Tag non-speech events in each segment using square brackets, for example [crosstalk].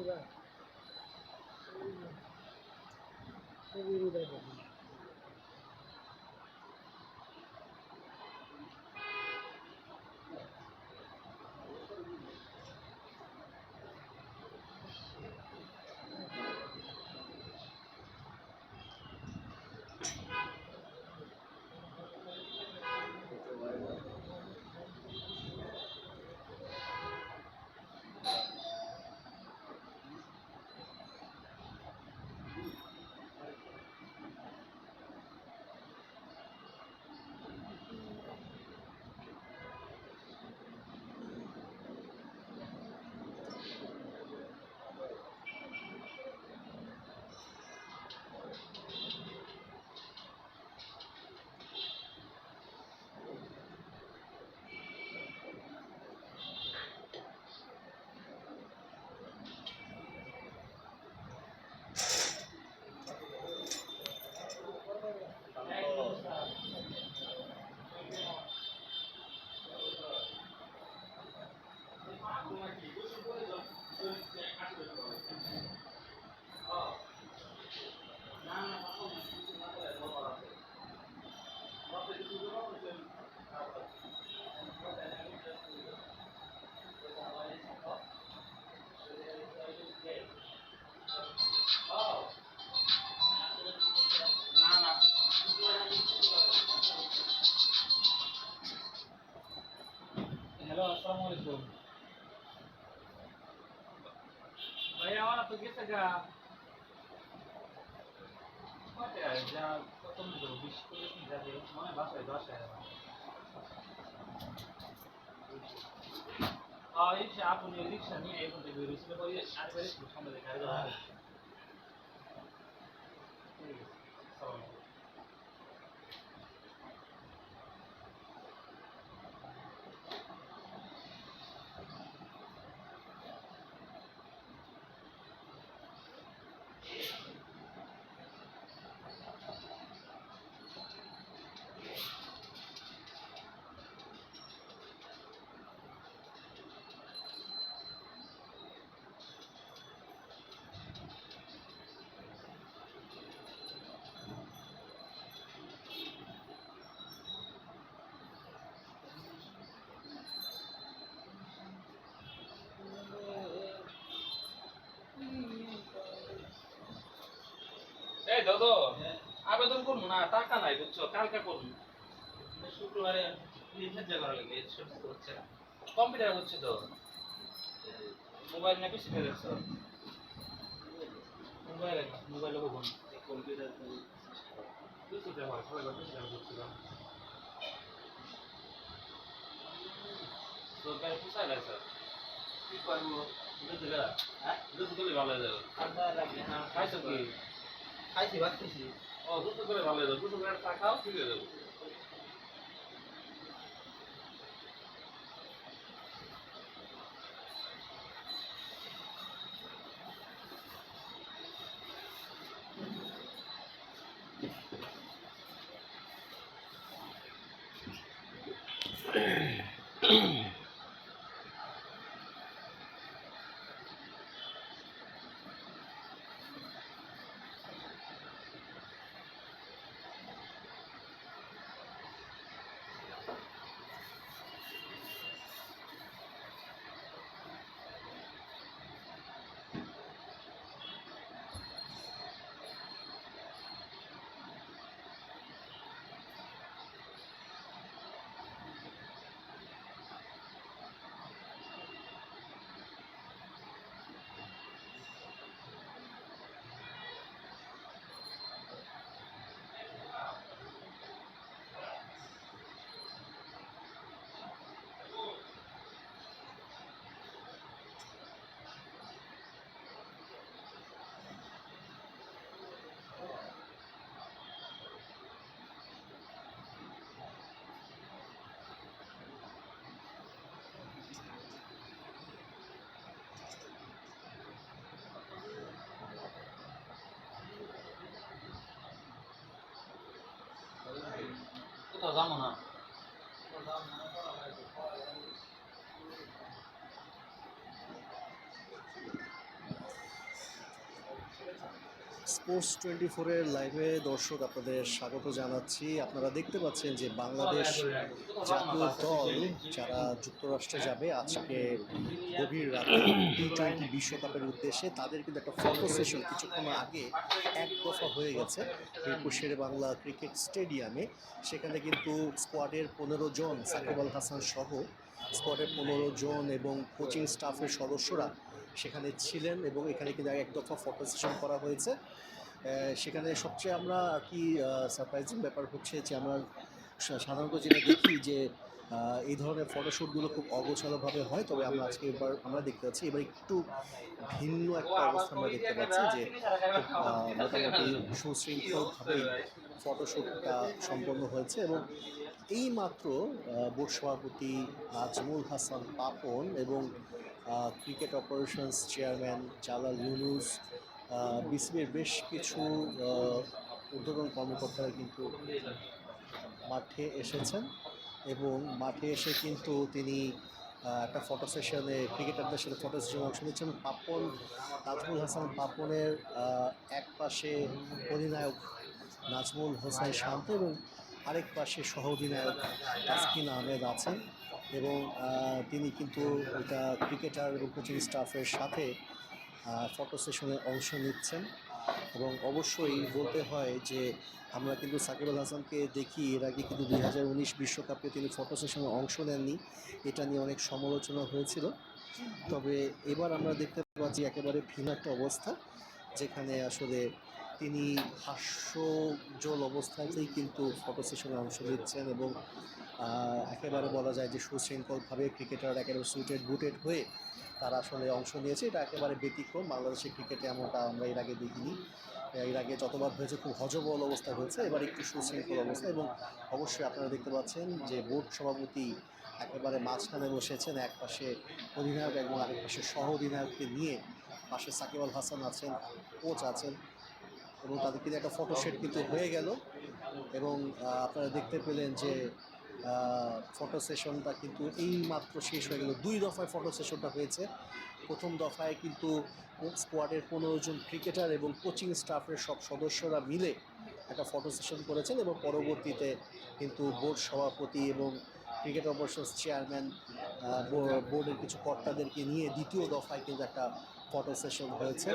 পুরা আসসালামু আলাইকুম ভাই আমার তো গেছে গা। যা কত মতো বিশ করে যাবে মনে বাসায় আর এই যে আপনি রিক্সা নিয়ে এখন থেকে বেরিয়েছিল ওই আরেকবার একটু সামনে দেখা আবেদন করব না টাকা নাই বুঝছ কালকে করব। শুক্রবারে নির্ধার্য করা লাগে হচ্ছে না। কম্পিউটার হচ্ছে তো। মোবাইল না বেশি ফেলে মোবাইল মোবাইল কখন কম্পিউটার দুশো টাকা সবাই বেশি টাকা করছে না সরকার পোষায় না স্যার। কি করব? দুশো টাকা হ্যাঁ? দুশো করলে ভালো হয়ে যাবে। খাইছো কি? খাইছি ভাত খাইছি ও দুশো করে ভালো হয়ে দুশো করে টাকা খাও ঠিক হয়ে যাবে। কোথাও [coughs] [coughs] [coughs] যাব না স্পোর্টস টোয়েন্টি ফোরের লাইভে দর্শক আপনাদের স্বাগত জানাচ্ছি। আপনারা দেখতে পাচ্ছেন যে বাংলাদেশ জাতীয় দল যারা যুক্তরাষ্ট্রে যাবে, আজকে গভীর রাতে টি টোয়েন্টি বিশ্বকাপের উদ্দেশ্যে তাদের কিন্তু একটা ফটো সেশন কিছুক্ষণ আগে এক দফা হয়ে গেছে মিরপুর শেরে বাংলা ক্রিকেট স্টেডিয়ামে। সেখানে কিন্তু স্কোয়াডের পনেরো জন সাকিব আল হাসান সহ স্কোয়াডের পনেরো জন এবং কোচিং স্টাফের সদস্যরা সেখানে ছিলেন এবং এখানে কিন্তু এক দফা ফটো সেশন করা হয়েছে। সেখানে সবচেয়ে আমরা কি সারপ্রাইজিং ব্যাপার হচ্ছে যে আমরা সাধারণত যেটা দেখি যে এই ধরনের ফটোশ্যুটগুলো খুব অগোছালোভাবে হয়, তবে আমরা আজকে এবার, আমরা দেখতে পাচ্ছি, এবার একটু ভিন্ন একটা অবস্থা আমরা দেখতে পাচ্ছি যে মোটামুটি সুশৃঙ্খলভাবেই ফটোশ্যুটটা সম্পন্ন হয়েছে এবং এই মাত্র বোর্ড সভাপতি নাজমুল হাসান পাপন এবং cricket operations chairman Jalal Yunus বিসিবির বেশ কিছু ঊর্ধ্বতন কর্মকর্তারা কিন্তু মাঠে এসেছেন এবং মাঠে এসে কিন্তু তিনি একটা ফটো সেশনে ক্রিকেটারদের সাথে ফটো সেশনে অংশ নিচ্ছেন পাপন, নাজমুল হাসান পাপনের এক পাশে অধিনায়ক নাজমুল হোসেন শান্ত এবং আরেক পাশে সহ অধিনায়ক তাসকিন আহমেদ আছেন। এবং তিনি কিন্তু এটা ক্রিকেটার এবং কোচিং স্টাফের সাথে ফটো সেশনে অংশ নিচ্ছেন। এবং অবশ্যই বলতে হয় যে, আমরা কিন্তু সাকিব আল হাসানকে দেখি, এর আগে কিন্তু দুই হাজার উনিশ বিশ্বকাপে তিনি ফটো সেশনে অংশ নেননি। এটা নিয়ে অনেক সমালোচনা হয়েছিল। তবে এবার আমরা দেখতে পাচ্ছি একেবারে ভিন্ন একটা অবস্থা, যেখানে আসলে তিনি হাস্যজ্জ্বল অবস্থাতেই কিন্তু ফটো সেশনে অংশ নিচ্ছেন এবং একেবারে বলা যায় যে সুশৃঙ্খলভাবে ক্রিকেটার একেবারে সুইটেড বুটেড হয়ে তারা আসলে অংশ নিয়েছে। এটা একেবারে ব্যতিক্রম। বাংলাদেশের ক্রিকেটে এমনটা আমরা এর আগে দেখিনি। এর আগে যতবার হয়েছে খুব হজবল অবস্থা হয়েছে। এবার একটু সুশৃঙ্খল অবস্থা এবং অবশ্যই আপনারা দেখতে পাচ্ছেন যে বোর্ড সভাপতি একেবারে মাঝখানে বসেছেন। এক পাশে অধিনায়ক এবং আরেক পাশে সহ অধিনায়ককে নিয়ে পাশে সাকিব আল হাসান আছেন, কোচ আছেন এবং তাদের কিন্তু একটা ফটো সেট কিন্তু হয়ে গেল। এবং আপনারা দেখতে পেলেন যে ফটো সেশনটা কিন্তু এই মাত্র শেষ হয়ে গেল। দুই দফায় ফটো সেশনটা হয়েছে। প্রথম দফায় কিন্তু স্কোয়াডের পনেরো জন ক্রিকেটার এবং কোচিং স্টাফের সব সদস্যরা মিলে একটা ফটো সেশন করেছেন এবং পরবর্তীতে কিন্তু বোর্ড সভাপতি এবং ক্রিকেট অপারেশনস চেয়ারম্যান বোর্ডের কিছু কর্তাদেরকে নিয়ে দ্বিতীয় দফায় কিন্তু একটা ফটো সেশন হয়েছে।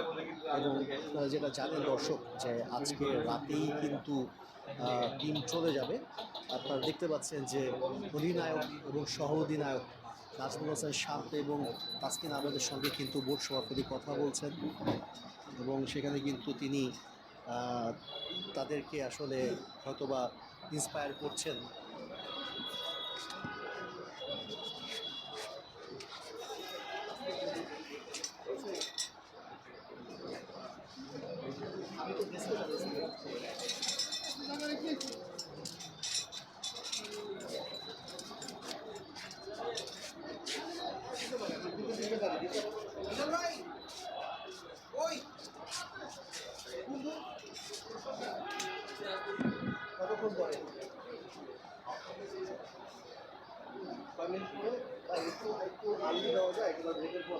এবং যেটা জানেন দর্শক যে আজকে রাতেই কিন্তু টিম চলে যাবে। আপনারা দেখতে পাচ্ছেন যে অধিনায়ক এবং সহ অধিনায়ক নাজমুল হোসেন শান্ত এবং তাসকিন আহমেদের সঙ্গে কিন্তু বোর্ড সভাপতি কথা বলছেন এবং সেখানে কিন্তু তিনি তাদেরকে আসলে হয়তোবা ইন্সপায়ার করছেন। কতক্ষণ পরে কয় মিনিট একটু একটু আলু দেওয়া যায় এগুলো পর পর